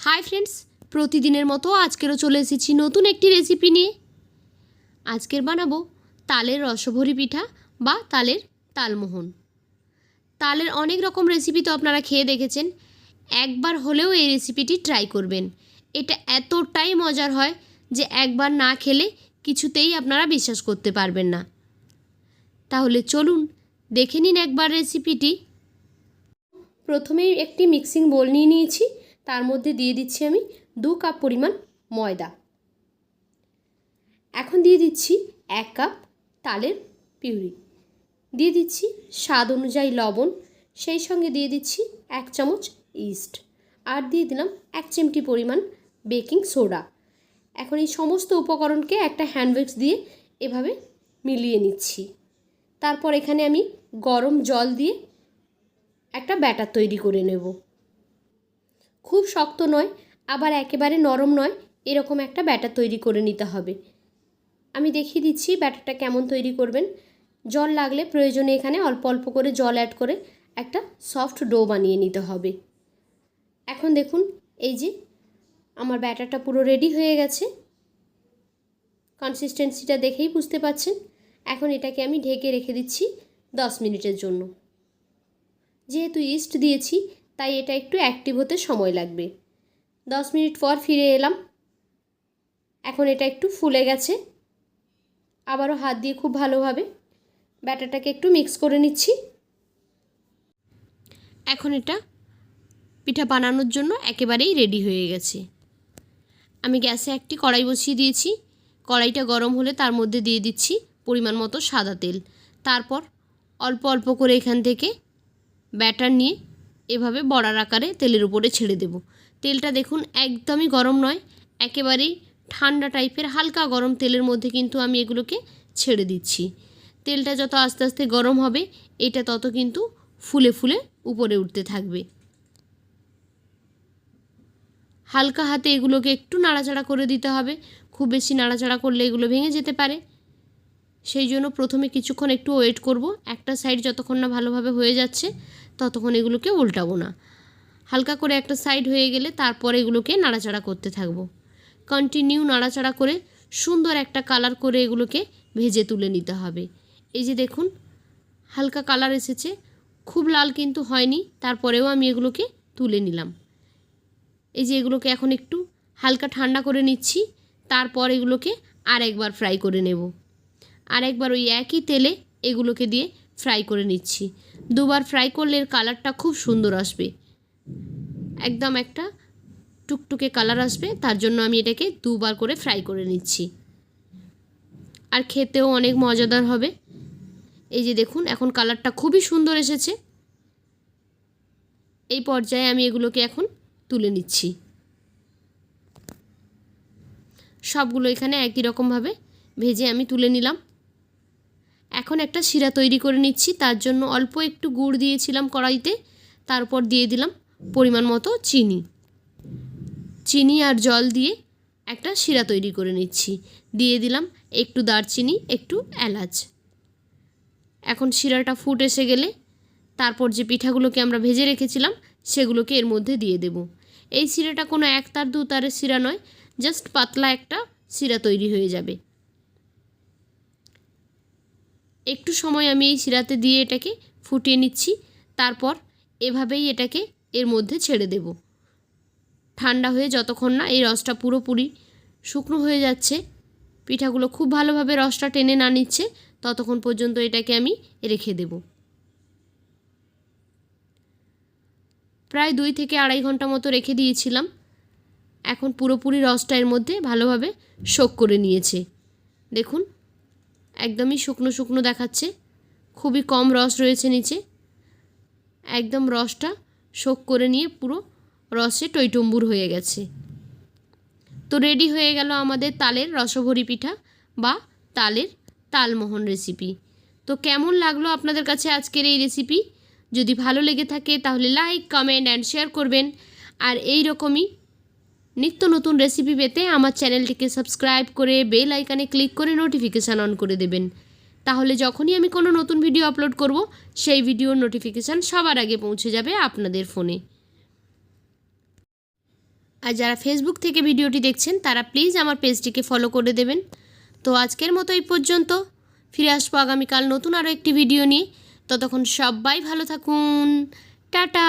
Hi friends প্রতিদিনের মতো আজকেরও চলে এসেছি নতুন একটি রেসিপি নিয়ে। আজকের বানাবো তালের রসভরি পিঠা বা তালের তালমোহন। তালের অনেক রকম রেসিপি তো আপনারা খেয়ে দেখেছেন। একবার হলেও এই রেসিপিটি ট্রাই করবেন। এটা এতটাই মজার হয় যে একবার না খেলে কিছুতেই আপনারা বিশ্বাস করতে পারবেন না। তাহলে চলুন দেখে নিন একবার রেসিপিটি প্রথমেই একটি মিক্সিং বোল নিয়ে নিয়েছি। তার মধ্যে দিয়ে দিচ্ছি আমি দু কাপ পরিমাণ ময়দা। এখন দিয়ে দিচ্ছি এক কাপ তালের পিউরি। দিয়ে দিচ্ছি স্বাদ অনুযায়ী লবণ, সেই সঙ্গে দিয়ে দিচ্ছি এক চামচ ইস্ট। আর দিয়ে দিলাম এক চিমটি পরিমাণ বেকিং সোডা। এখন এই সমস্ত উপকরণকে একটা হ্যান্ডউইক্স দিয়ে এভাবে মিলিয়ে নিচ্ছি। তারপর এখানে আমি গরম জল দিয়ে একটা ব্যাটার তৈরি করে নেব। খুব শক্ত নয়, আবার একেবারে নরম নয়, এরকম একটা ব্যাটার তৈরি করে নিতে হবে। আমি দেখিয়ে দিচ্ছি ব্যাটারটা কেমন তৈরি করবেন। জল লাগলে প্রয়োজনে এখানে অল্প অল্প করে জল অ্যাড করে একটা সফট ডো বানিয়ে নিতে হবে। এখন দেখুন, এই যে আমার ব্যাটারটা পুরো রেডি হয়ে গেছে। কনসিস্টেন্সিটা দেখেই বুঝতে পাচ্ছেন। এখন এটাকে আমি ঢেকে রেখে দিচ্ছি দশ মিনিটের জন্য। যেহেতু ইস্ট দিয়েছি তাই এটা একটু অ্যাক্টিভ হতে সময় লাগবে। দশ মিনিট পর ফিরে এলাম। এখন এটা একটু ফুলে গেছে। আবারও হাত দিয়ে খুব ভালোভাবে ব্যাটারটাকে একটু মিক্স করে নিচ্ছি। এখন এটা পিঠা বানানোর জন্য একেবারেই রেডি হয়ে গেছে। আমি গ্যাসে একটি কড়াই বসিয়ে দিয়েছি। কড়াইটা গরম হলে তার মধ্যে দিয়ে দিচ্ছি পরিমাণ মতো সাদা তেল। তারপর অল্প অল্প করে এখান থেকে ব্যাটার নিয়ে এভাবে বড়ার আকারে তেলের উপরে ছেড়ে দেব। তেলটা দেখুন একদমই গরম নয়, একেবারেই ঠান্ডা টাইপের হালকা গরম তেলের মধ্যে কিন্তু আমি এগুলোকে ছেড়ে দিচ্ছি। তেলটা যত আস্তে আস্তে গরম হবে, এটা তত কিন্তু ফুলে ফুলে উপরে উঠতে থাকবে। হালকা হাতে এগুলোকে একটু নাড়াচাড়া করে দিতে হবে, খুব বেশি নাড়াচাড়া করলে এগুলো ভেঙে যেতে পারে। সেই জন্য প্রথমে কিছুক্ষণ একটু ওয়েট করব, একটা সাইড যতক্ষণ না ভালোভাবে হয়ে যাচ্ছে ততক্ষণ এগুলোকে উল্টাবো না। হালকা করে একটা সাইড হয়ে গেলে তারপর এগুলোকে নাড়াচাড়া করতে থাকব। কন্টিনিউ নাড়াচাড়া করে সুন্দর একটা কালার করে এগুলোকে ভেজে তুলে নিতে হবে। এই যে দেখুন, হালকা কালার এসেছে। খুব লাল কিন্তু হয়নি, তারপরেও আমি এগুলোকে তুলে নিলাম। এই যে এগুলোকে এখন একটু হালকা ঠান্ডা করে নিচ্ছি, তারপর এগুলোকে আর একবার ফ্রাই করে নেব। আর একবার ওই একই তেলে এগুলোকে দিয়ে ফ্রাই করে নিচ্ছি। দুবার ফ্রাই করলে এর কালারটা খুব সুন্দর আসবে। একদম একটা টুকটুকে কালার আসবে, তার জন্য আমি এটাকে দুবার করে ফ্রাই করে নিচ্ছি। আর খেতেও অনেক মজাদার হবে। এই যে দেখুন, এখন কালারটা খুবই সুন্দর এসেছে। এই পর্যায়ে আমি এগুলোকে এখন তুলে নিচ্ছি। সবগুলো এখানে একই রকমভাবে ভেজে আমি তুলে নিলাম। এখন একটা শিরা তৈরি করে নিচ্ছি। তার জন্য অল্প একটু গুড় দিয়েছিলাম কড়াইতে। তারপর দিয়ে দিলাম পরিমাণ মতো চিনি। চিনি আর জল দিয়ে একটা শিরা তৈরি করে নিচ্ছি। দিয়ে দিলাম একটু দারচিনি, একটু এলাচ। এখন শিরাটা ফুট এসে গেলে তারপর যে পিঠাগুলোকে আমরা ভেজে রেখেছিলাম, সেগুলোকে এর মধ্যে দিয়ে দেব। এই শিরাটা কোনো এক তার, দু তারের শিরা নয়, জাস্ট পাতলা একটা শিরা তৈরি হয়ে যাবে। একটু সময় আমি এই শিরাতে দিয়ে এটাকে ফুটিয়ে নিচ্ছি। তারপর এভাবেই এটাকে এর মধ্যে ছেড়ে দেব। ঠান্ডা হয়ে যতক্ষণ না এই রসটা পুরোপুরি শুকনো হয়ে যাচ্ছে, পিঠাগুলো খুব ভালোভাবে রসটা টেনে না নিচ্ছে, ততক্ষণ পর্যন্ত এটাকে আমি রেখে দেব। প্রায় দুই থেকে আড়াই ঘণ্টা মতো রেখে দিয়েছিলাম। এখন পুরোপুরি রসটা এর মধ্যে ভালোভাবে শোক করে নিয়েছে। দেখুন একদমই শুকনো শুকনো দেখাচ্ছে। খুবই কম রস রয়েছে নিচে। একদম রসটা শোক করে নিয়ে পুরো রসে টইটম্বুর হয়ে গেছে। তো রেডি হয়ে গেল আমাদের তালের রসভরি পিঠা বা তালের তালমোহন রেসিপি তো কেমন লাগল আপনাদের কাছে আজকের এই রেসিপি যদি ভালো লেগে থাকে তাহলে লাইক কমেন্ট অ্যান্ড শেয়ার করবেন। আর এই রকমই নিত্য নতুন রেসিপি পেতে আমার চ্যানেলটিকে সাবস্ক্রাইব করে বেল আইকানে ক্লিক করে নোটিফিকেশান অন করে দেবেন। তাহলে যখনই আমি কোনো নতুন ভিডিও আপলোড করব, সেই ভিডিওর নোটিফিকেশান সবার আগে পৌঁছে যাবে আপনাদের ফোনে আর যারা ফেসবুক থেকে ভিডিওটি দেখছেন, তারা প্লিজ আমার পেজটিকে ফলো করে দেবেন। তো আজকের মতো এই পর্যন্ত। ফিরে আসব আগামীকাল নতুন আরও একটি ভিডিও নিয়ে। ততক্ষণ সবাই ভালো থাকুন। টাটা!